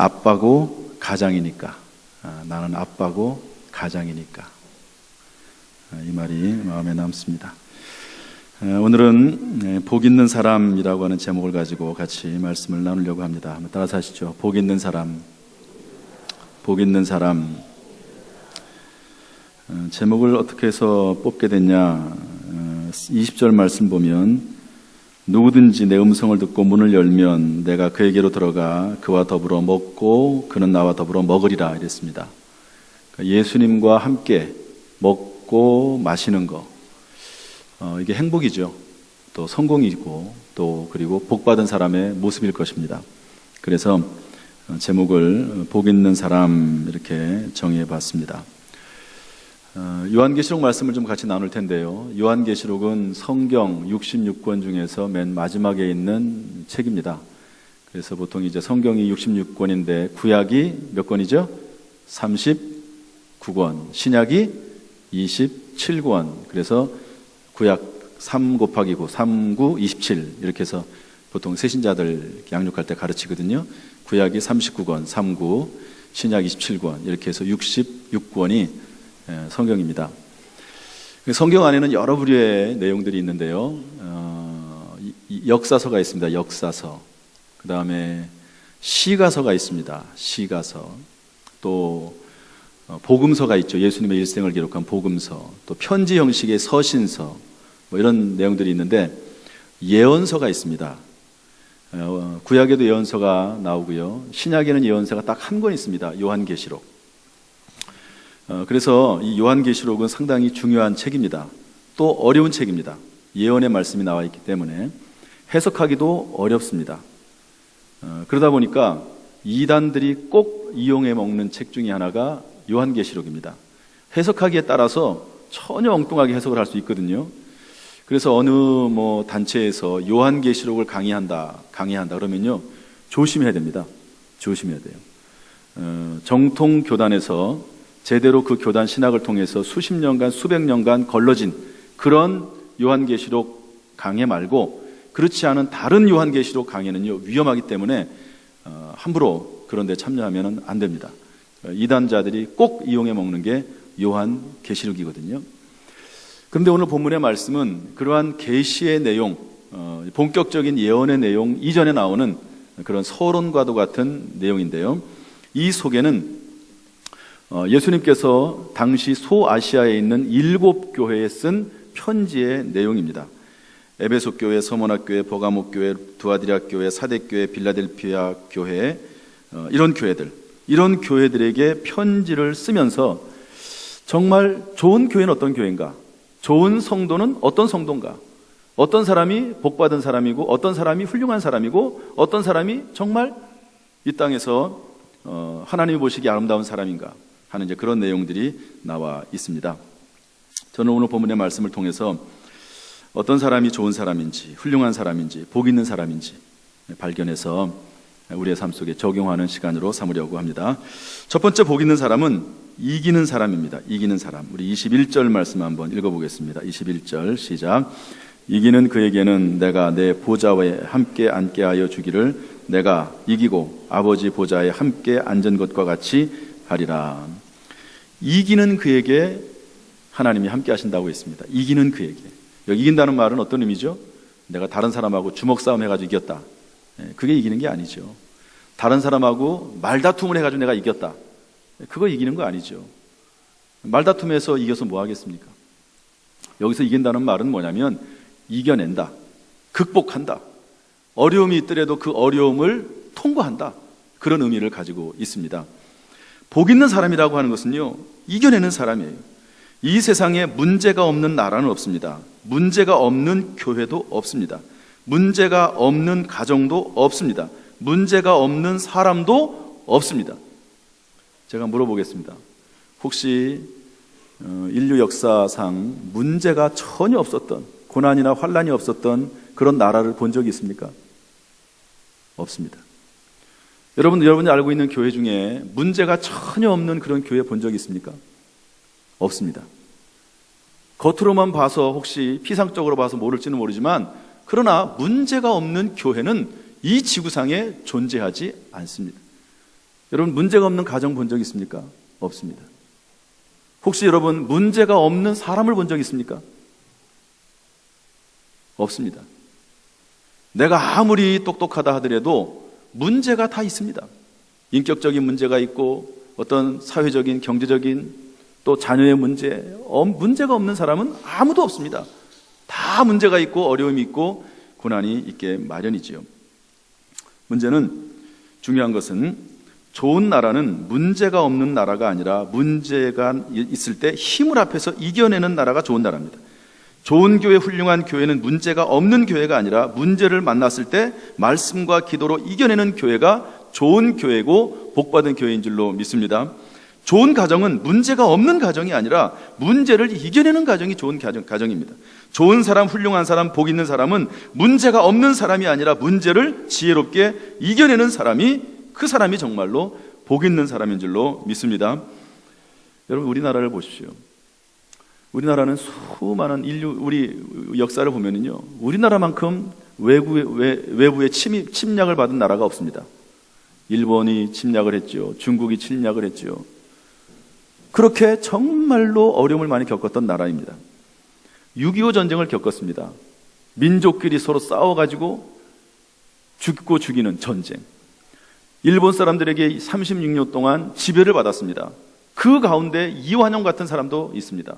아빠고 가장이니까. 아, 나는 아빠고 가장이니까. 아, 이 말이 마음에 남습니다. 아, 오늘은 예, 복 있는 사람이라고 하는 제목을 가지고 같이 말씀을 나누려고 합니다. 따라서 하시죠. 복 있는 사람. 복 있는 사람. 어, 제목을 어떻게 해서 뽑게 됐냐? 20절 말씀 보면 누구든지 내 음성을 듣고 문을 열면 내가 그에게로 들어가 그와 더불어 먹고 그는 나와 더불어 먹으리라 이랬습니다. 그러니까 예수님과 함께 먹고 마시는 거 어, 이게 행복이죠. 또 성공이고 또 그리고 복 받은 사람의 모습일 것입니다. 그래서 어, 제목을 복 있는 사람 이렇게 정해 봤습니다. 어, 요한계시록 말씀을 좀 같이 나눌 텐데요. 요한계시록은 성경 66권 중에서 맨 마지막에 있는 책입니다. 그래서 보통 이제 성경이 66권인데 구약이 몇 권이죠? 39권, 신약이 27권. 그래서 구약 3 곱하기 9, 3, 9, 27 이렇게 해서 보통 세신자들 양육할 때 가르치거든요. 구약이 39권, 3, 9, 신약 27권 이렇게 해서 66권이 예, 성경입니다. 그 성경 안에는 여러 부류의 내용들이 있는데요. 어, 역사서가 있습니다. 역사서. 그 다음에 시가서가 있습니다. 시가서. 또 어, 복음서가 있죠. 예수님의 일생을 기록한 복음서. 또 편지 형식의 서신서. 뭐 이런 내용들이 있는데 예언서가 있습니다. 어, 구약에도 예언서가 나오고요. 신약에는 예언서가 딱 한 권 있습니다. 요한계시록. 어, 그래서 이 요한계시록은 상당히 중요한 책입니다. 또 어려운 책입니다. 예언의 말씀이 나와 있기 때문에 해석하기도 어렵습니다. 어, 그러다 보니까 이단들이 꼭 이용해 먹는 책 중에 하나가 요한계시록입니다. 해석하기에 따라서 전혀 엉뚱하게 해석을 할 수 있거든요. 그래서 어느 뭐 단체에서 요한계시록을 강의한다, 강의한다 그러면요 조심해야 됩니다. 조심해야 돼요. 어, 정통 교단에서 제대로 그 교단 신학을 통해서 수십 년간 수백 년간 걸러진 그런 요한계시록 강해 말고 그렇지 않은 다른 요한계시록 강해는요 위험하기 때문에 어, 함부로 그런데 참여하면 안 됩니다. 이단자들이 꼭 이용해 먹는 게 요한계시록이거든요. 그런데 오늘 본문의 말씀은 그러한 계시의 내용, 어, 본격적인 예언의 내용 이전에 나오는 그런 서론과도 같은 내용인데요. 이 속에는 어, 예수님께서 당시 소아시아에 있는 일곱 교회에 쓴 편지의 내용입니다. 에베소 교회, 서머나 교회, 버가목 교회, 두아디라 교회, 사대 교회, 빌라델피아 교회 어, 이런 교회들 이런 교회들에게 편지를 쓰면서 정말 좋은 교회는 어떤 교회인가? 좋은 성도는 어떤 성도인가? 어떤 사람이 복받은 사람이고 어떤 사람이 훌륭한 사람이고 어떤 사람이 정말 이 땅에서 어, 하나님이 보시기 아름다운 사람인가? 하는 이제 그런 내용들이 나와 있습니다. 저는 오늘 본문의 말씀을 통해서 어떤 사람이 좋은 사람인지, 훌륭한 사람인지, 복 있는 사람인지 발견해서 우리의 삶 속에 적용하는 시간으로 삼으려고 합니다. 첫 번째 복 있는 사람은 이기는 사람입니다. 이기는 사람. 우리 21절 말씀 한번 읽어보겠습니다. 21절 시작. 이기는 그에게는 내가 내 보좌에 함께 앉게 하여 주기를 내가 이기고 아버지 보좌에 함께 앉은 것과 같이 하리라. 이기는 그에게 하나님이 함께 하신다고 했습니다. 이기는 그에게. 여기 이긴다는 말은 어떤 의미죠? 내가 다른 사람하고 주먹 싸움 해가지고 이겼다. 예, 그게 이기는 게 아니죠. 다른 사람하고 말다툼을 해가지고 내가 이겼다. 예, 그거 이기는 거 아니죠. 말다툼에서 이겨서 뭐 하겠습니까? 여기서 이긴다는 말은 뭐냐면 이겨낸다. 극복한다. 어려움이 있더라도 그 어려움을 통과한다. 그런 의미를 가지고 있습니다. 복 있는 사람이라고 하는 것은요, 이겨내는 사람이에요. 이 세상에 문제가 없는 나라는 없습니다. 문제가 없는 교회도 없습니다. 문제가 없는 가정도 없습니다. 문제가 없는 사람도 없습니다. 제가 물어보겠습니다. 혹시 어, 인류 역사상 문제가 전혀 없었던 고난이나 환란이 없었던 그런 나라를 본 적이 있습니까? 없습니다. 여러분, 여러분이 알고 있는 교회 중에 문제가 전혀 없는 그런 교회 본 적 있습니까? 없습니다. 겉으로만 봐서 혹시 피상적으로 봐서 모를지는 모르지만 그러나 문제가 없는 교회는 이 지구상에 존재하지 않습니다. 여러분 문제가 없는 가정 본 적 있습니까? 없습니다. 혹시 여러분 문제가 없는 사람을 본 적 있습니까? 없습니다. 내가 아무리 똑똑하다 하더라도 문제가 다 있습니다. 인격적인 문제가 있고 어떤 사회적인 경제적인 또 자녀의 문제, 어, 문제가 없는 사람은 아무도 없습니다. 다 문제가 있고 어려움이 있고 고난이 있게 마련이지요. 문제는 중요한 것은 좋은 나라는 문제가 없는 나라가 아니라 문제가 있을 때 힘을 앞에서 이겨내는 나라가 좋은 나라입니다. 좋은 교회, 훌륭한 교회는 문제가 없는 교회가 아니라 문제를 만났을 때 말씀과 기도로 이겨내는 교회가 좋은 교회고 복받은 교회인 줄로 믿습니다. 좋은 가정은 문제가 없는 가정이 아니라 문제를 이겨내는 가정이 좋은 가정, 가정입니다. 좋은 사람, 훌륭한 사람, 복 있는 사람은 문제가 없는 사람이 아니라 문제를 지혜롭게 이겨내는 사람이 그 사람이 정말로 복 있는 사람인 줄로 믿습니다. 여러분, 우리나라를 보십시오. 우리나라는 수많은 인류, 우리 역사를 보면은요, 우리나라만큼 외국의, 외, 외부의 침입, 침략을 받은 나라가 없습니다. 일본이 침략을 했죠. 중국이 침략을 했죠. 그렇게 정말로 어려움을 많이 겪었던 나라입니다. 6.25 전쟁을 겪었습니다. 민족끼리 서로 싸워가지고 죽고 죽이는 전쟁. 일본 사람들에게 36년 동안 지배를 받았습니다. 그 가운데 이완용 같은 사람도 있습니다.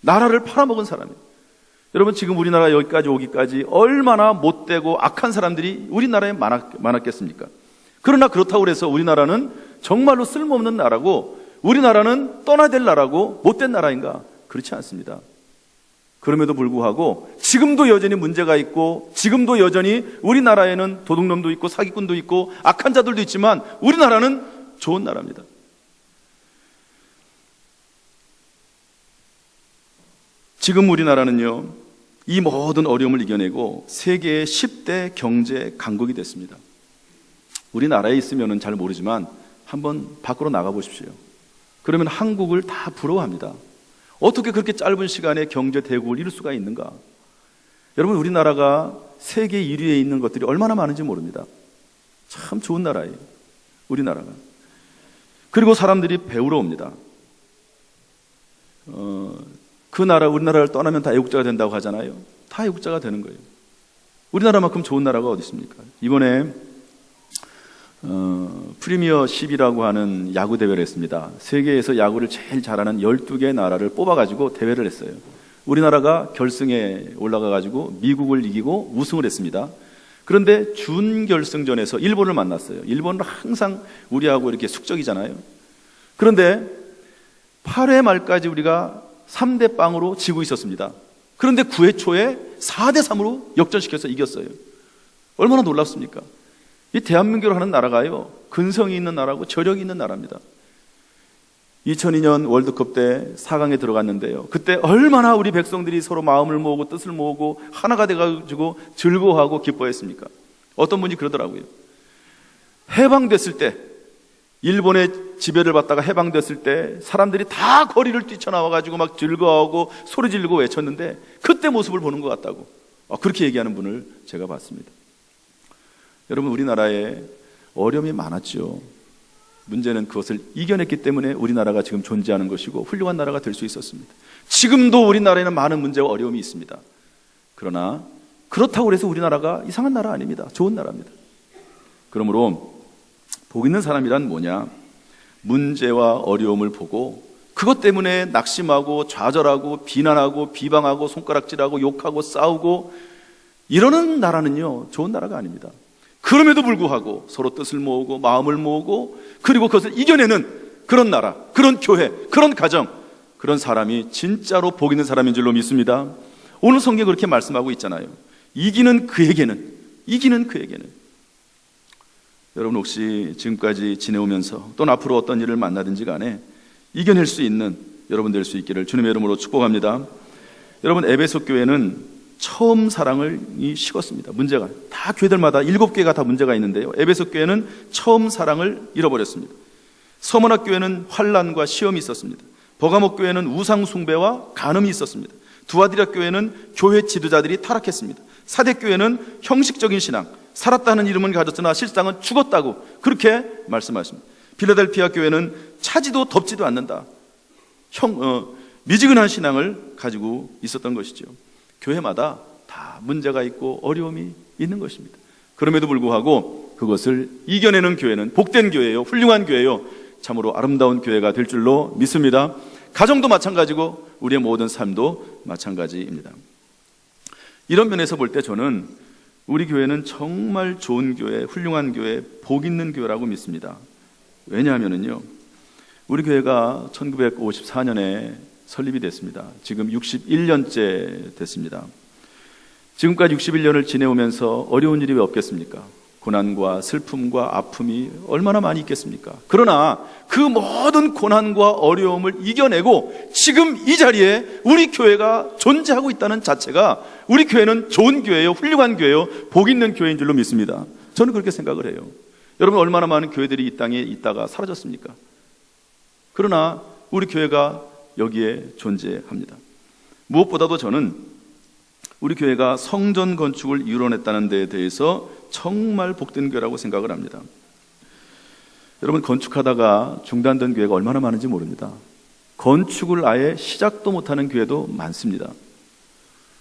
나라를 팔아먹은 사람이에요. 여러분 지금 우리나라 여기까지 오기까지 얼마나 못되고 악한 사람들이 우리나라에 많았, 많았겠습니까? 그러나 그렇다고 해서 우리나라는 정말로 쓸모없는 나라고 우리나라는 떠나야 될 나라고 못된 나라인가? 그렇지 않습니다. 그럼에도 불구하고 지금도 여전히 문제가 있고 지금도 여전히 우리나라에는 도둑놈도 있고 사기꾼도 있고 악한 자들도 있지만 우리나라는 좋은 나라입니다. 지금 우리나라는요, 이 모든 어려움을 이겨내고 세계의 10대 경제 강국이 됐습니다. 우리나라에 있으면 잘 모르지만 한번 밖으로 나가 보십시오. 그러면 한국을 다 부러워합니다. 어떻게 그렇게 짧은 시간에 경제 대국을 이룰 수가 있는가? 여러분, 우리나라가 세계 1위에 있는 것들이 얼마나 많은지 모릅니다. 참 좋은 나라예요. 우리나라가. 그리고 사람들이 배우러 옵니다. 어, 그 나라, 우리나라를 떠나면 다 애국자가 된다고 하잖아요. 다 애국자가 되는 거예요. 우리나라만큼 좋은 나라가 어디 있습니까? 이번에 어, 프리미어 10이라고 하는 야구 대회를 했습니다. 세계에서 야구를 제일 잘하는 12개 나라를 뽑아 가지고 대회를 했어요. 우리나라가 결승에 올라가 가지고 미국을 이기고 우승을 했습니다. 그런데 준결승전에서 일본을 만났어요. 일본은 항상 우리하고 이렇게 숙적이잖아요. 그런데 8회 말까지 우리가 3대 빵으로 지고 있었습니다. 그런데 9회 초에 4대 3으로 역전시켜서 이겼어요. 얼마나 놀랍습니까? 이 대한민국을 하는 나라가요, 근성이 있는 나라고 저력이 있는 나라입니다. 2002년 월드컵 때 4강에 들어갔는데요. 그때 얼마나 우리 백성들이 서로 마음을 모으고 뜻을 모으고 하나가 돼가지고 즐거워하고 기뻐했습니까? 어떤 분이 그러더라고요. 해방됐을 때, 일본의 지배를 받다가 해방됐을 때 사람들이 다 거리를 뛰쳐나와가지고 막 즐거워하고 소리 지르고 외쳤는데 그때 모습을 보는 것 같다고. 아, 그렇게 얘기하는 분을 제가 봤습니다. 여러분 우리나라에 어려움이 많았죠. 문제는 그것을 이겨냈기 때문에 우리나라가 지금 존재하는 것이고 훌륭한 나라가 될 수 있었습니다. 지금도 우리나라에는 많은 문제와 어려움이 있습니다. 그러나 그렇다고 해서 우리나라가 이상한 나라 아닙니다. 좋은 나라입니다. 그러므로 복 있는 사람이란 뭐냐? 문제와 어려움을 보고 그것 때문에 낙심하고 좌절하고 비난하고 비방하고 손가락질하고 욕하고 싸우고 이러는 나라는요 좋은 나라가 아닙니다. 그럼에도 불구하고 서로 뜻을 모으고 마음을 모으고 그리고 그것을 이겨내는 그런 나라, 그런 교회, 그런 가정, 그런 사람이 진짜로 복 있는 사람인 줄로 믿습니다. 오늘 성경 그렇게 말씀하고 있잖아요. 이기는 그에게는, 이기는 그에게는. 여러분 혹시 지금까지 지내오면서 또는 앞으로 어떤 일을 만나든지 간에 이겨낼 수 있는 여러분 될 수 있기를 주님의 이름으로 축복합니다. 여러분 에베소 교회는 처음 사랑을 식었습니다. 문제가 다 교회들마다 일곱 개가 다 문제가 있는데요. 에베소 교회는 처음 사랑을 잃어버렸습니다. 서문학 교회는 환란과 시험이 있었습니다. 버가목 교회는 우상 숭배와 간음이 있었습니다. 두아디라 교회는 교회 지도자들이 타락했습니다. 사대 교회는 형식적인 신앙, 살았다는 이름은 가졌으나 실상은 죽었다고 그렇게 말씀하십니다. 필라델피아 교회는 차지도 덥지도 않는다. 형, 어, 미지근한 신앙을 가지고 있었던 것이죠. 교회마다 다 문제가 있고 어려움이 있는 것입니다. 그럼에도 불구하고 그것을 이겨내는 교회는 복된 교회요, 훌륭한 교회요, 참으로 아름다운 교회가 될 줄로 믿습니다. 가정도 마찬가지고 우리의 모든 삶도 마찬가지입니다. 이런 면에서 볼 때 저는 우리 교회는 정말 좋은 교회, 훌륭한 교회, 복 있는 교회라고 믿습니다. 왜냐하면요, 우리 교회가 1954년에 설립이 됐습니다. 지금 61년째 됐습니다. 지금까지 61년을 지내오면서 어려운 일이 왜 없겠습니까? 고난과 슬픔과 아픔이 얼마나 많이 있겠습니까? 그러나 그 모든 고난과 어려움을 이겨내고 지금 이 자리에 우리 교회가 존재하고 있다는 자체가 우리 교회는 좋은 교회요, 훌륭한 교회요, 복 있는 교회인 줄로 믿습니다. 저는 그렇게 생각을 해요. 여러분 얼마나 많은 교회들이 이 땅에 있다가 사라졌습니까? 그러나 우리 교회가 여기에 존재합니다. 무엇보다도 저는 우리 교회가 성전 건축을 이뤄냈다는 데에 대해서 정말 복된 교회라고 생각을 합니다. 여러분 건축하다가 중단된 교회가 얼마나 많은지 모릅니다. 건축을 아예 시작도 못하는 교회도 많습니다.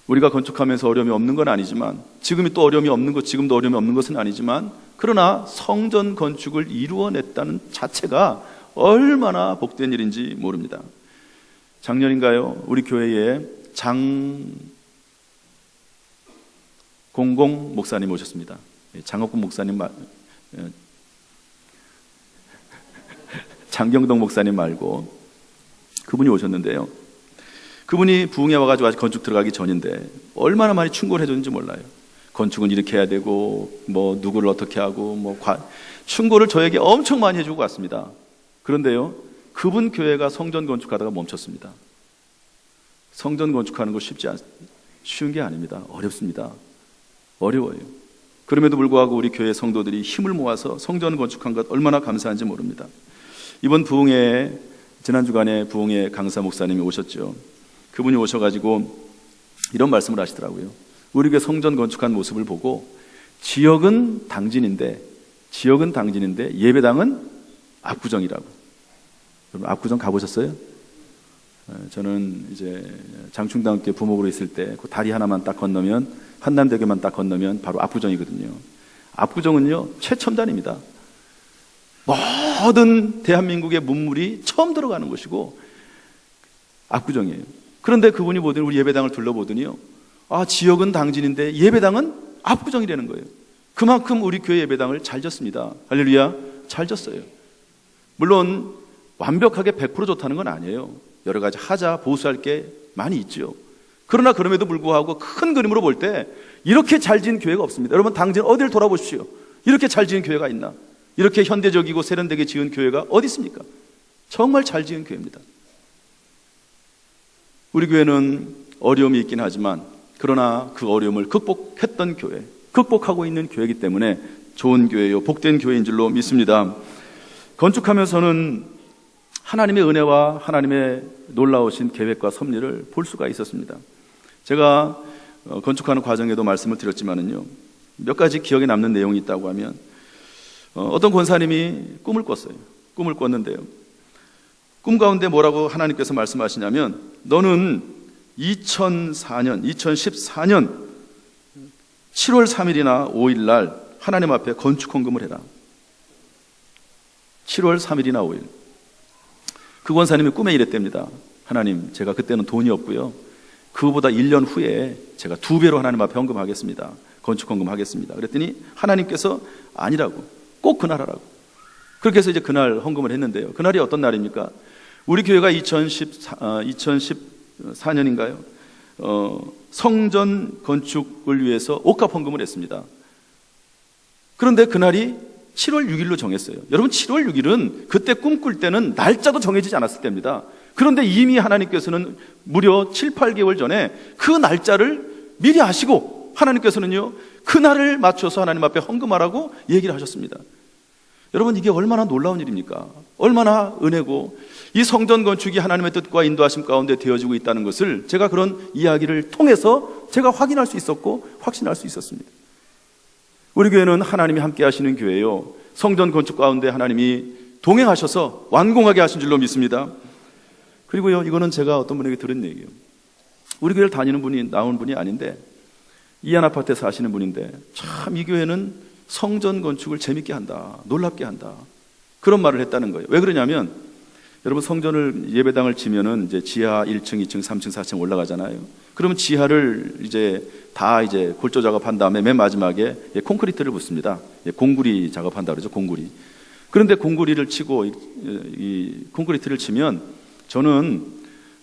우리가 건축하면서 어려움이 없는 건 아니지만 지금이 또 어려움이 없는 것, 지금도 어려움이 없는 것은 아니지만 그러나 성전 건축을 이루어냈다는 자체가 얼마나 복된 일인지 모릅니다. 작년인가요? 우리 교회에 장 공공 목사님 오셨습니다. 예, 장업군 목사님 말, 예, 장경동 목사님 말고 그분이 오셨는데요. 그분이 부흥에 와가지고 아직 건축 들어가기 전인데 얼마나 많이 충고를 해줬는지 몰라요. 건축은 이렇게 해야 되고 뭐 누구를 어떻게 하고 뭐 관, 충고를 저에게 엄청 많이 해주고 갔습니다. 그런데요, 그분 교회가 성전 건축하다가 멈췄습니다. 성전 건축하는 거 쉽지 않, 쉬운 게 아닙니다. 어렵습니다. 어려워요. 그럼에도 불구하고 우리 교회 성도들이 힘을 모아서 성전 건축한 것 얼마나 감사한지 모릅니다. 이번 부흥회 지난 주간에 부흥회 강사 목사님이 오셨죠. 그분이 오셔가지고 이런 말씀을 하시더라고요. 우리 교회 성전 건축한 모습을 보고 지역은 당진인데 지역은 당진인데 예배당은 압구정이라고. 여러분 압구정 가보셨어요? 어, 저는 이제 장충당교 부목으로 있을 때 그 다리 하나만 딱 건너면 한남대교만 딱 건너면 바로 압구정이거든요. 압구정은요 최첨단입니다. 모든 대한민국의 문물이 처음 들어가는 곳이고 압구정이에요. 그런데 그분이 보더니 우리 예배당을 둘러보더니요. 아 지역은 당진인데 예배당은 압구정이라는 거예요. 그만큼 우리 교회 예배당을 잘 졌습니다. 할렐루야 잘 졌어요. 물론 완벽하게 100% 좋다는 건 아니에요. 여러 가지 하자 보수할 게 많이 있죠. 그러나 그럼에도 불구하고 큰 그림으로 볼 때 이렇게 잘 지은 교회가 없습니다. 여러분 당진 어디를 돌아보십시오. 이렇게 잘 지은 교회가 있나? 이렇게 현대적이고 세련되게 지은 교회가 어디 있습니까? 정말 잘 지은 교회입니다. 우리 교회는 어려움이 있긴 하지만 그러나 그 어려움을 극복했던 교회, 극복하고 있는 교회이기 때문에 좋은 교회요, 복된 교회인 줄로 믿습니다. 건축하면서는 하나님의 은혜와 하나님의 놀라우신 계획과 섭리를 볼 수가 있었습니다. 제가 어, 건축하는 과정에도 말씀을 드렸지만은요, 몇 가지 기억에 남는 내용이 있다고 하면, 어, 어떤 권사님이 꿈을 꿨어요. 꿈을 꿨는데요. 꿈 가운데 뭐라고 하나님께서 말씀하시냐면, 너는 2004년, 2014년 7월 3일이나 5일 날 하나님 앞에 건축 헌금을 해라. 7월 3일이나 5일. 그 권사님이 꿈에 이랬답니다. 하나님, 제가 그때는 돈이 없고요. 그보다 1년 후에 제가 두 배로 하나님 앞에 헌금하겠습니다. 건축 헌금하겠습니다. 그랬더니 하나님께서 아니라고. 꼭 그날 하라고. 그렇게 해서 이제 그날 헌금을 했는데요. 그날이 어떤 날입니까? 우리 교회가 2014, 어, 2014년인가요? 어, 성전 건축을 위해서 옥합 헌금을 했습니다. 그런데 그날이 7월 6일로 정했어요. 여러분 7월 6일은 그때 꿈꿀 때는 날짜도 정해지지 않았을 때입니다. 그런데 이미 하나님께서는 무려 7, 8개월 전에 그 날짜를 미리 아시고 하나님께서는요 그 날을 맞춰서 하나님 앞에 헌금하라고 얘기를 하셨습니다. 여러분 이게 얼마나 놀라운 일입니까? 얼마나 은혜고 이 성전 건축이 하나님의 뜻과 인도하심 가운데 되어지고 있다는 것을 제가 그런 이야기를 통해서 제가 확인할 수 있었고 확신할 수 있었습니다. 우리 교회는 하나님이 함께 하시는 교회요. 성전 건축 가운데 하나님이 동행하셔서 완공하게 하신 줄로 믿습니다. 그리고요, 이거는 제가 어떤 분에게 들은 얘기예요. 우리 교회를 다니는 분이 나온 분이 아닌데 이한 아파트에 사시는 분인데 참 이 교회는 성전 건축을 재밌게 한다, 놀랍게 한다 그런 말을 했다는 거예요. 왜 그러냐면 여러분 성전을 예배당을 지면은 이제 지하 1층, 2층, 3층, 4층 올라가잖아요. 그러면 지하를 이제 다 이제 골조 작업한 다음에 맨 마지막에 예, 콘크리트를 붓습니다. 예, 공구리 작업한다 그러죠, 공구리. 그런데 공구리를 치고 이, 이 콘크리트를 치면 저는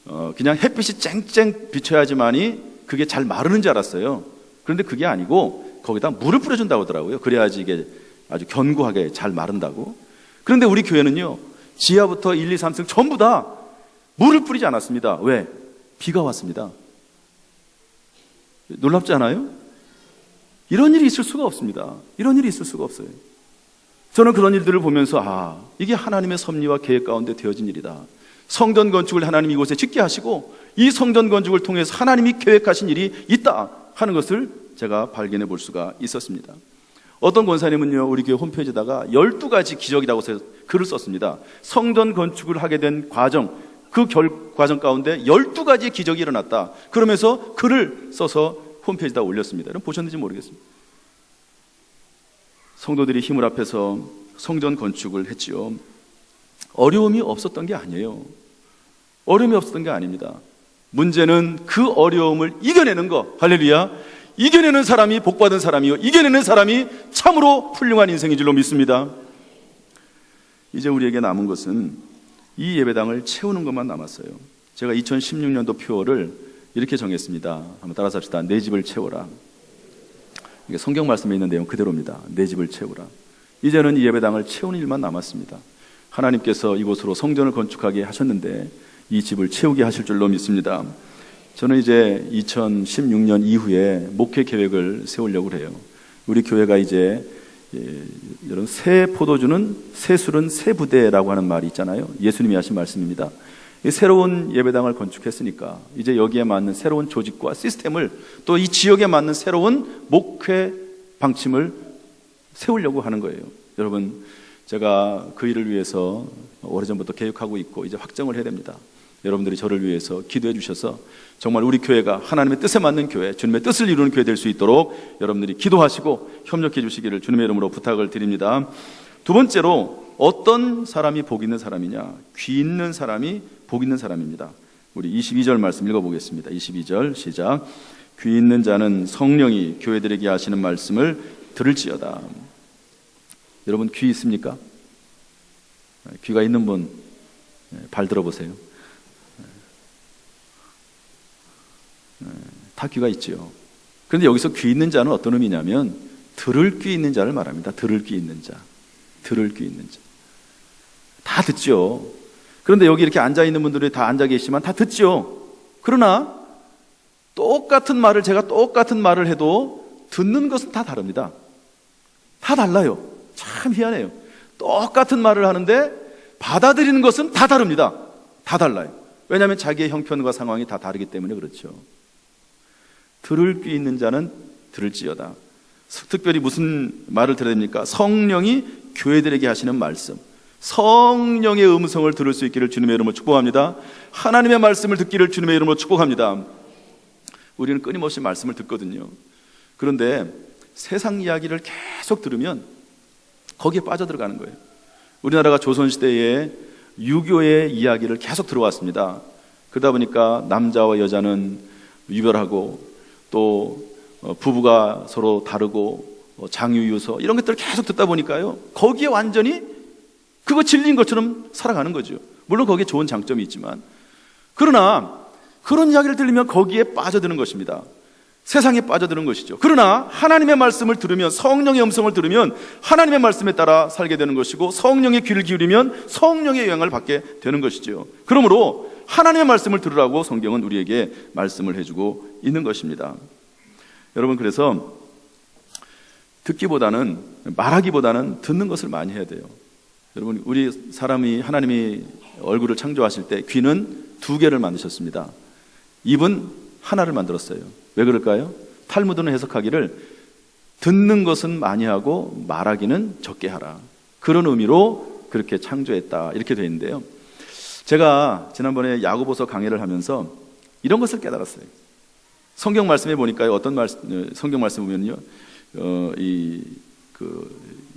어, 그냥 햇빛이 쨍쨍 비쳐야지만이 그게 잘 마르는 줄 알았어요. 그런데 그게 아니고 거기다 물을 뿌려준다고 하더라고요. 그래야지 이게 아주 견고하게 잘 마른다고. 그런데 우리 교회는요, 지하부터 1, 2, 3층 전부 다 물을 뿌리지 않았습니다. 왜? 비가 왔습니다. 놀랍지 않아요? 이런 일이 있을 수가 없습니다. 이런 일이 있을 수가 없어요. 저는 그런 일들을 보면서 아, 이게 하나님의 섭리와 계획 가운데 되어진 일이다. 성전 건축을 하나님이 이곳에 짓게 하시고 이 성전 건축을 통해서 하나님이 계획하신 일이 있다 하는 것을 제가 발견해 볼 수가 있었습니다. 어떤 권사님은요, 우리 교회 홈페이지에다가 12가지 기적이라고 해서 글을 썼습니다. 성전 건축을 하게 된 과정, 그 결, 과정 가운데 12가지의 기적이 일어났다. 그러면서 글을 써서 홈페이지에다 올렸습니다. 여러분 보셨는지 모르겠습니다. 성도들이 힘을 합해서 성전 건축을 했지요. 어려움이 없었던 게 아니에요. 어려움이 없었던 게 아닙니다. 문제는 그 어려움을 이겨내는 거. 할렐루야. 이겨내는 사람이 복받은 사람이요. 이겨내는 사람이 참으로 훌륭한 인생인 줄로 믿습니다. 이제 우리에게 남은 것은 이 예배당을 채우는 것만 남았어요. 제가 2016년도 표어를 이렇게 정했습니다. 한번 따라서 합시다. 내 집을 채워라. 이게 성경 말씀에 있는 내용 그대로입니다. 내 집을 채우라. 이제는 이 예배당을 채우는 일만 남았습니다. 하나님께서 이곳으로 성전을 건축하게 하셨는데 이 집을 채우게 하실 줄로 믿습니다. 저는 이제 2016년 이후에 목회 계획을 세우려고 해요. 우리 교회가 이제 예, 여러분 새 포도주는 새 술은 새 부대라고 하는 말이 있잖아요. 예수님이 하신 말씀입니다. 이 새로운 예배당을 건축했으니까 이제 여기에 맞는 새로운 조직과 시스템을 또 이 지역에 맞는 새로운 목회 방침을 세우려고 하는 거예요. 여러분 제가 그 일을 위해서 오래전부터 계획하고 있고 이제 확정을 해야 됩니다. 여러분들이 저를 위해서 기도해 주셔서 정말 우리 교회가 하나님의 뜻에 맞는 교회, 주님의 뜻을 이루는 교회 될 수 있도록 여러분들이 기도하시고 협력해 주시기를 주님의 이름으로 부탁을 드립니다. 두 번째로 어떤 사람이 복 있는 사람이냐? 귀 있는 사람이 복 있는 사람입니다. 우리 22절 말씀 읽어보겠습니다. 22절 시작. 귀 있는 자는 성령이 교회들에게 하시는 말씀을 들을지어다. 여러분 귀 있습니까? 귀가 있는 분 발 들어보세요. 다 귀가 있지요. 그런데 여기서 귀 있는 자는 어떤 의미냐면 들을 귀 있는 자를 말합니다. 들을 귀 있는 자. 들을 귀 있는 자. 다 듣죠. 그런데 여기 이렇게 앉아 있는 분들이 다 앉아 계시지만 다 듣죠. 그러나 똑같은 말을 제가 똑같은 말을 해도 듣는 것은 다 다릅니다. 다 달라요. 참 희한해요. 똑같은 말을 하는데 받아들이는 것은 다 다릅니다. 다 달라요. 왜냐하면 자기의 형편과 상황이 다 다르기 때문에 그렇죠. 들을 귀 있는 자는 들을지어다. 특별히 무슨 말을 들어야 됩니까? 성령이 교회들에게 하시는 말씀. 성령의 음성을 들을 수 있기를 주님의 이름으로 축복합니다. 하나님의 말씀을 듣기를 주님의 이름으로 축복합니다. 우리는 끊임없이 말씀을 듣거든요. 그런데 세상 이야기를 계속 들으면 거기에 빠져들어가는 거예요. 우리나라가 조선시대에 유교의 이야기를 계속 들어왔습니다. 그러다 보니까 남자와 여자는 유별하고 또 어, 부부가 서로 다르고 어, 장유유서 이런 것들을 계속 듣다 보니까요. 거기에 완전히 그거 진리인 것처럼 살아가는 거죠. 물론 거기에 좋은 장점이 있지만 그러나 그런 이야기를 들으면 거기에 빠져드는 것입니다. 세상에 빠져드는 것이죠. 그러나 하나님의 말씀을 들으면 성령의 음성을 들으면 하나님의 말씀에 따라 살게 되는 것이고 성령의 귀를 기울이면 성령의 영향을 받게 되는 것이죠. 그러므로 하나님의 말씀을 들으라고 성경은 우리에게 말씀을 해주고 있는 것입니다. 여러분 그래서 듣기보다는 말하기보다는 듣는 것을 많이 해야 돼요. 여러분 우리 사람이 하나님이 얼굴을 창조하실 때 귀는 두 개를 만드셨습니다. 입은 하나를 만들었어요. 왜 그럴까요? 탈무드는 해석하기를 듣는 것은 많이 하고 말하기는 적게 하라. 그런 의미로 그렇게 창조했다. 이렇게 되어 있는데요. 제가 지난번에 야고보서 강의를 하면서 이런 것을 깨달았어요. 성경 말씀에 보니까요. 어떤 말씀 어, 성경 말씀 보면요. 어, 이, 그,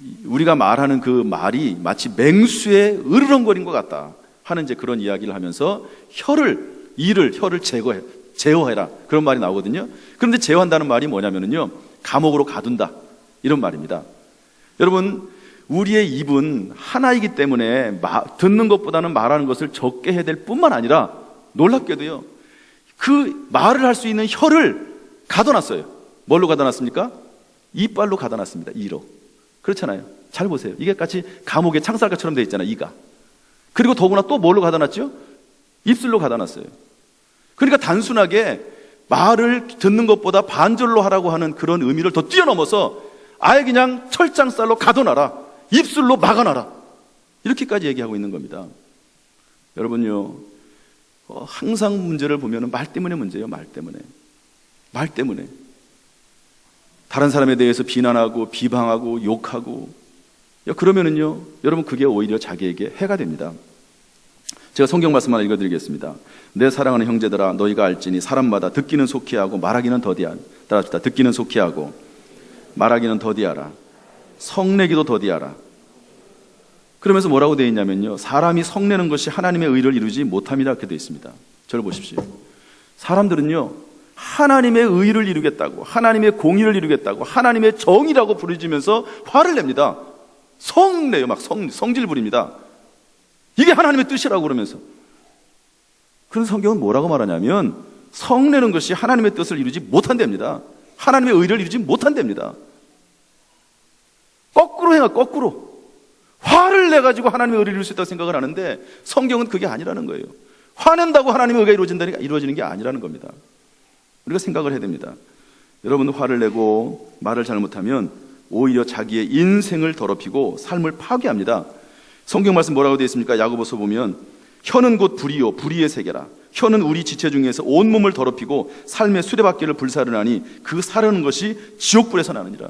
이- 우리가 말하는 그 말이 마치 맹수에 으르렁거린 것 같다 하는 이제 그런 이야기를 하면서 혀를 이를 혀를 제거해 제어해라 그런 말이 나오거든요. 그런데 제어한다는 말이 뭐냐면은요 감옥으로 가둔다 이런 말입니다. 여러분 우리의 입은 하나이기 때문에 마- 듣는 것보다는 말하는 것을 적게 해야 될 뿐만 아니라 놀랍게도요 그 말을 할 수 있는 혀를 가둬놨어요. 뭘로 가둬놨습니까? 이빨로 가둬놨습니다. 이로. 그렇잖아요. 잘 보세요. 이게 같이 감옥의 창살가처럼 돼 있잖아요. 이가. 그리고 더구나 또 뭘로 가둬놨죠? 입술로 가둬놨어요. 그러니까 단순하게 말을 듣는 것보다 반절로 하라고 하는 그런 의미를 더 뛰어넘어서 아예 그냥 철장살로 가둬놔라. 입술로 막아놔라. 이렇게까지 얘기하고 있는 겁니다. 여러분요, 어, 항상 문제를 보면 말 때문에 문제예요. 말 때문에. 말 때문에. 다른 사람에 대해서 비난하고 비방하고 욕하고 야, 그러면은요, 여러분 그게 오히려 자기에게 해가 됩니다. 제가 성경 말씀 하나 읽어드리겠습니다. 내 사랑하는 형제들아, 너희가 알지니 사람마다 듣기는 속히 하고 말하기는 더디하. 따라합시다. 듣기는 속히 하고 말하기는 더디하라. 성내기도 더디하라. 그러면서 뭐라고 되어 있냐면요. 사람이 성내는 것이 하나님의 의를 이루지 못함이라 이렇게 되어 있습니다. 저를 보십시오. 사람들은요. 하나님의 의를 이루겠다고, 하나님의 공의를 이루겠다고, 하나님의 정의라고 부르짖으면서 화를 냅니다. 성내요. 막 성, 성질 부립니다. 이게 하나님의 뜻이라고 그러면서. 그런 성경은 뭐라고 말하냐면 성내는 것이 하나님의 뜻을 이루지 못한답니다. 하나님의 의를 이루지 못한답니다. 거꾸로 해요, 거꾸로. 화를 내가지고 하나님의 의를 이룰 수 있다고 생각을 하는데 성경은 그게 아니라는 거예요. 화낸다고 하나님의 의가 이루어진다니까 이루어지는 게 아니라는 겁니다. 우리가 생각을 해야 됩니다. 여러분 화를 내고 말을 잘못하면 오히려 자기의 인생을 더럽히고 삶을 파괴합니다. 성경 말씀 뭐라고 되어 있습니까? 야고보서 보면 혀는 곧 불이요 불의의 세계라. 혀는 우리 지체 중에서 온 몸을 더럽히고 삶의 수레바퀴를 불사르나니 그 사르는 것이 지옥불에서 나느니라.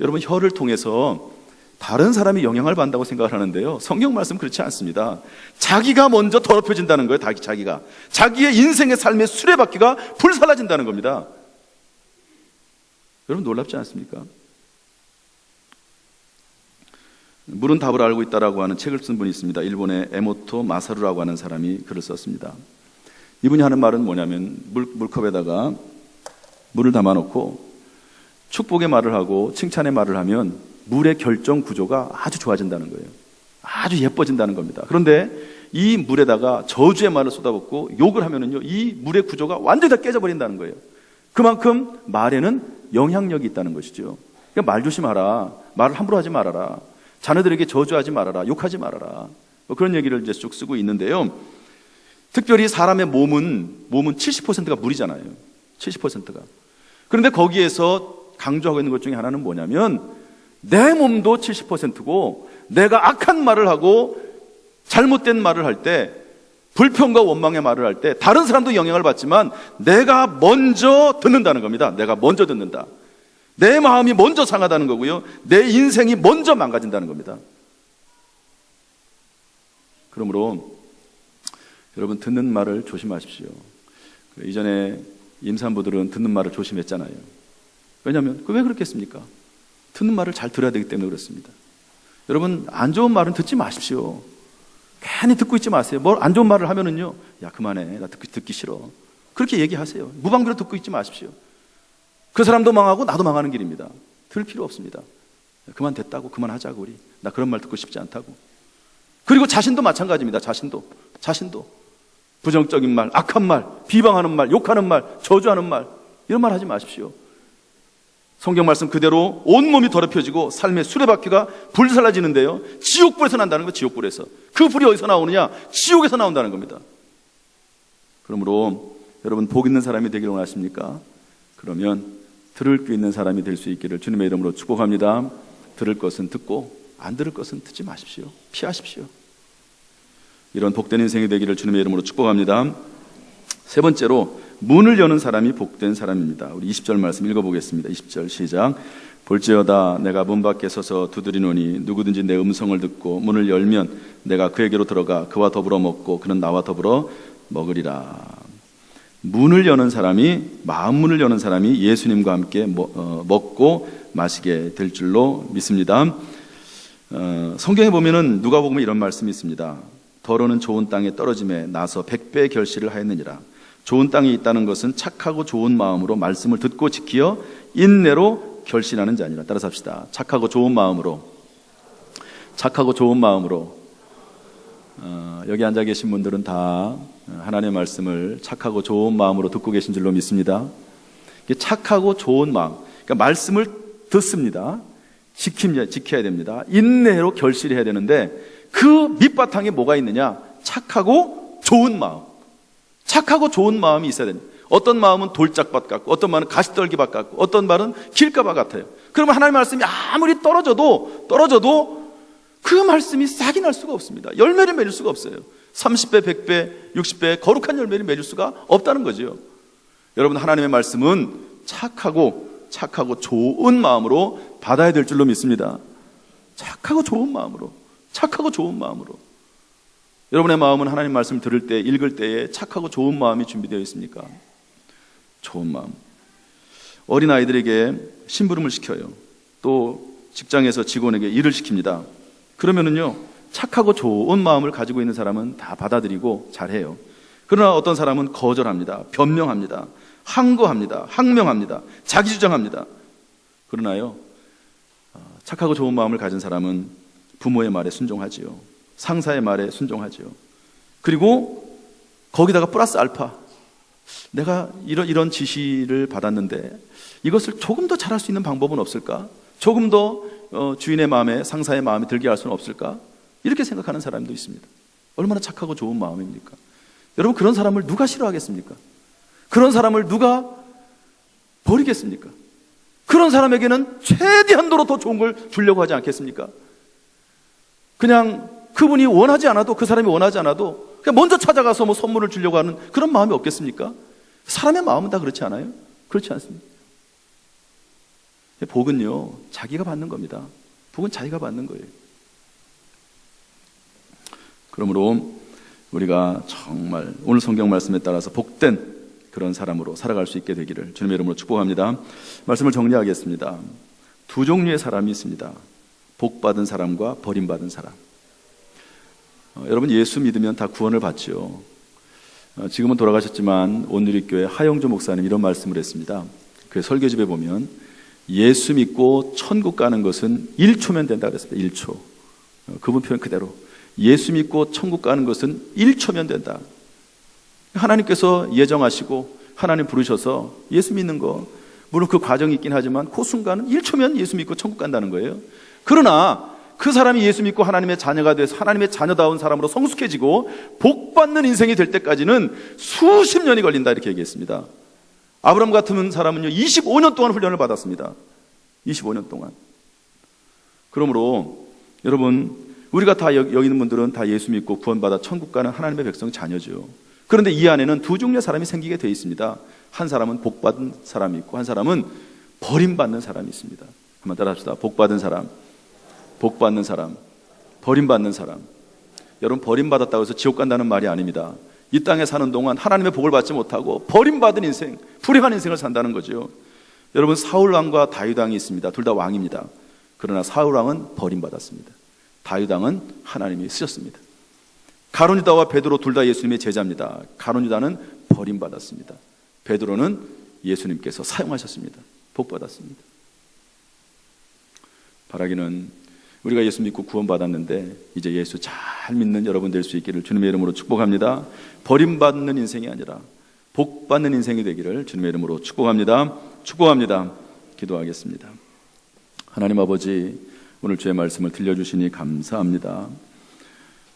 여러분 혀를 통해서 다른 사람이 영향을 받는다고 생각을 하는데요. 성경 말씀 그렇지 않습니다. 자기가 먼저 더럽혀진다는 거예요. 자기, 자기가. 자기의 인생의 삶의 수레바퀴가 불살라진다는 겁니다. 여러분 놀랍지 않습니까? 물은 답을 알고 있다라고 하는 책을 쓴 분이 있습니다. 일본의 에모토 마사루라고 하는 사람이 글을 썼습니다. 이분이 하는 말은 뭐냐면 물, 물컵에다가 물을 담아놓고 축복의 말을 하고 칭찬의 말을 하면 물의 결정 구조가 아주 좋아진다는 거예요. 아주 예뻐진다는 겁니다. 그런데 이 물에다가 저주의 말을 쏟아붓고 욕을 하면은요, 이 물의 구조가 완전히 다 깨져버린다는 거예요. 그만큼 말에는 영향력이 있다는 것이죠. 그러니까 말 조심하라. 말을 함부로 하지 말아라. 자녀들에게 저주하지 말아라. 욕하지 말아라. 뭐 그런 얘기를 이제 쭉 쓰고 있는데요. 특별히 사람의 몸은, 몸은 70%가 물이잖아요. 70%가. 그런데 거기에서 강조하고 있는 것 중에 하나는 뭐냐면 내 몸도 70%고 내가 악한 말을 하고 잘못된 말을 할 때 불평과 원망의 말을 할 때 다른 사람도 영향을 받지만 내가 먼저 듣는다는 겁니다. 내가 먼저 듣는다. 내 마음이 먼저 상하다는 거고요. 내 인생이 먼저 망가진다는 겁니다. 그러므로 여러분 듣는 말을 조심하십시오. 그 이전에 임산부들은 듣는 말을 조심했잖아요. 왜냐하면 그 왜 그렇겠습니까? 듣는 말을 잘 들어야 되기 때문에 그렇습니다. 여러분 안 좋은 말은 듣지 마십시오. 괜히 듣고 있지 마세요. 뭘 안 좋은 말을 하면은요, 야 그만해, 나 듣기, 듣기 싫어. 그렇게 얘기하세요. 무방비로 듣고 있지 마십시오. 그 사람도 망하고 나도 망하는 길입니다. 들을 필요 없습니다. 그만 됐다고 그만하자고 우리. 나 그런 말 듣고 싶지 않다고. 그리고 자신도 마찬가지입니다. 자신도 자신도 부정적인 말, 악한 말, 비방하는 말, 욕하는 말, 저주하는 말 이런 말 하지 마십시오. 성경 말씀 그대로 온 몸이 더럽혀지고 삶의 수레바퀴가 불살라지는데요. 지옥불에서 난다는 거 지옥불에서. 그 불이 어디서 나오느냐? 지옥에서 나온다는 겁니다. 그러므로 여러분 복 있는 사람이 되기를 원하십니까? 그러면 들을 귀 있는 사람이 될 수 있기를 주님의 이름으로 축복합니다. 들을 것은 듣고 안 들을 것은 듣지 마십시오. 피하십시오. 이런 복된 인생이 되기를 주님의 이름으로 축복합니다. 세 번째로 문을 여는 사람이 복된 사람입니다. 우리 20절 말씀 읽어보겠습니다. 20절 시작. 볼지어다 내가 문 밖에 서서 두드리노니 누구든지 내 음성을 듣고 문을 열면 내가 그에게로 들어가 그와 더불어 먹고 그는 나와 더불어 먹으리라. 문을 여는 사람이 마음 문을 여는 사람이 예수님과 함께 먹- 어, 먹고 마시게 될 줄로 믿습니다. 어, 성경에 보면은 누가복음에 이런 말씀이 있습니다. 더러는 좋은 땅에 떨어짐에 나서 백배 결실을 하였느니라. 좋은 땅에 있다는 것은 착하고 좋은 마음으로 말씀을 듣고 지키어 인내로 결실하는 자니라. 따라서 합시다. 착하고 좋은 마음으로 착하고 좋은 마음으로 어, 여기 앉아 계신 분들은 다 하나님의 말씀을 착하고 좋은 마음으로 듣고 계신 줄로 믿습니다. 착하고 좋은 마음. 그러니까 말씀을 듣습니다. 지킵니다. 지켜야 됩니다. 인내로 결실해야 되는데 그 밑바탕에 뭐가 있느냐? 착하고 좋은 마음. 착하고 좋은 마음이 있어야 됩니다. 어떤 마음은 돌짝밭 같고, 어떤 마음은 가시떨기밭 같고, 어떤 말은 길가밭 같아요. 그러면 하나님의 말씀이 아무리 떨어져도, 떨어져도 그 말씀이 싹이 날 수가 없습니다. 열매를 맺을 수가 없어요. 30배, 100배, 60배 거룩한 열매를 맺을 수가 없다는 거죠. 여러분, 하나님의 말씀은 착하고, 착하고 좋은 마음으로 받아야 될 줄로 믿습니다. 착하고 좋은 마음으로, 착하고 좋은 마음으로. 여러분의 마음은 하나님 말씀 들을 때, 읽을 때에 착하고 좋은 마음이 준비되어 있습니까? 좋은 마음. 어린 아이들에게 심부름을 시켜요. 또 직장에서 직원에게 일을 시킵니다. 그러면은요, 착하고 좋은 마음을 가지고 있는 사람은 다 받아들이고 잘해요. 그러나 어떤 사람은 거절합니다. 변명합니다. 항거합니다. 항명합니다. 자기 주장합니다. 그러나요, 어, 착하고 좋은 마음을 가진 사람은 부모의 말에 순종하지요. 상사의 말에 순종하지요. 그리고 거기다가 플러스 알파. 내가 이런, 이런 지시를 받았는데 이것을 조금 더 잘할 수 있는 방법은 없을까? 조금 더 어, 주인의 마음에 상사의 마음에 들게 할 수는 없을까? 이렇게 생각하는 사람도 있습니다. 얼마나 착하고 좋은 마음입니까? 여러분 그런 사람을 누가 싫어하겠습니까? 그런 사람을 누가 버리겠습니까? 그런 사람에게는 최대한도로 더 좋은 걸 주려고 하지 않겠습니까? 그냥 그분이 원하지 않아도 그 사람이 원하지 않아도 그냥 먼저 찾아가서 뭐 선물을 주려고 하는 그런 마음이 없겠습니까? 사람의 마음은 다 그렇지 않아요? 그렇지 않습니다. 복은요, 자기가 받는 겁니다. 복은 자기가 받는 거예요. 그러므로 우리가 정말 오늘 성경 말씀에 따라서 복된 그런 사람으로 살아갈 수 있게 되기를 주님의 이름으로 축복합니다. 말씀을 정리하겠습니다. 두 종류의 사람이 있습니다. 복 받은 사람과 버림 받은 사람. 어, 여러분 예수 믿으면 다 구원을 받죠. 어, 지금은 돌아가셨지만 온누리교회 하영조 목사님 이런 말씀을 했습니다. 그 설교집에 보면 예수 믿고 천국 가는 것은 1초면 된다 그랬습니다. 1초. 어, 그분 표현 그대로. 예수 믿고 천국 가는 것은 1초면 된다. 하나님께서 예정하시고 하나님 부르셔서 예수 믿는 거 물론 그 과정이 있긴 하지만 그 순간은 1초면 예수 믿고 천국 간다는 거예요. 그러나 그 사람이 예수 믿고 하나님의 자녀가 돼서 하나님의 자녀다운 사람으로 성숙해지고 복 받는 인생이 될 때까지는 수십 년이 걸린다 이렇게 얘기했습니다. 아브람 같은 사람은요 25년 동안 훈련을 받았습니다. 25년 동안. 그러므로 여러분 우리가 다 여기 있는 분들은 다 예수 믿고 구원받아 천국 가는 하나님의 백성 자녀죠. 그런데 이 안에는 두 종류의 사람이 생기게 되어 있습니다. 한 사람은 복 받은 사람이 있고 한 사람은 버림받는 사람이 있습니다. 한번 따라합시다. 복 받은 사람, 복 받는 사람, 버림받는 사람. 여러분 버림받았다고 해서 지옥 간다는 말이 아닙니다. 이 땅에 사는 동안 하나님의 복을 받지 못하고 버림받은 인생, 불행한 인생을 산다는 거죠. 여러분 사울 왕과 다윗 왕이 있습니다. 둘 다 왕입니다. 그러나 사울 왕은 버림받았습니다. 다윗 왕은 하나님이 쓰셨습니다. 가론유다와 베드로 둘 다 예수님의 제자입니다. 가론유다는 버림받았습니다. 베드로는 예수님께서 사용하셨습니다. 복 받았습니다. 바라기는 우리가 예수 믿고 구원받았는데 이제 예수 잘 믿는 여러분 될 수 있기를 주님의 이름으로 축복합니다. 버림받는 인생이 아니라 복 받는 인생이 되기를 주님의 이름으로 축복합니다. 축복합니다. 기도하겠습니다. 하나님 아버지 오늘 주의 말씀을 들려주시니 감사합니다.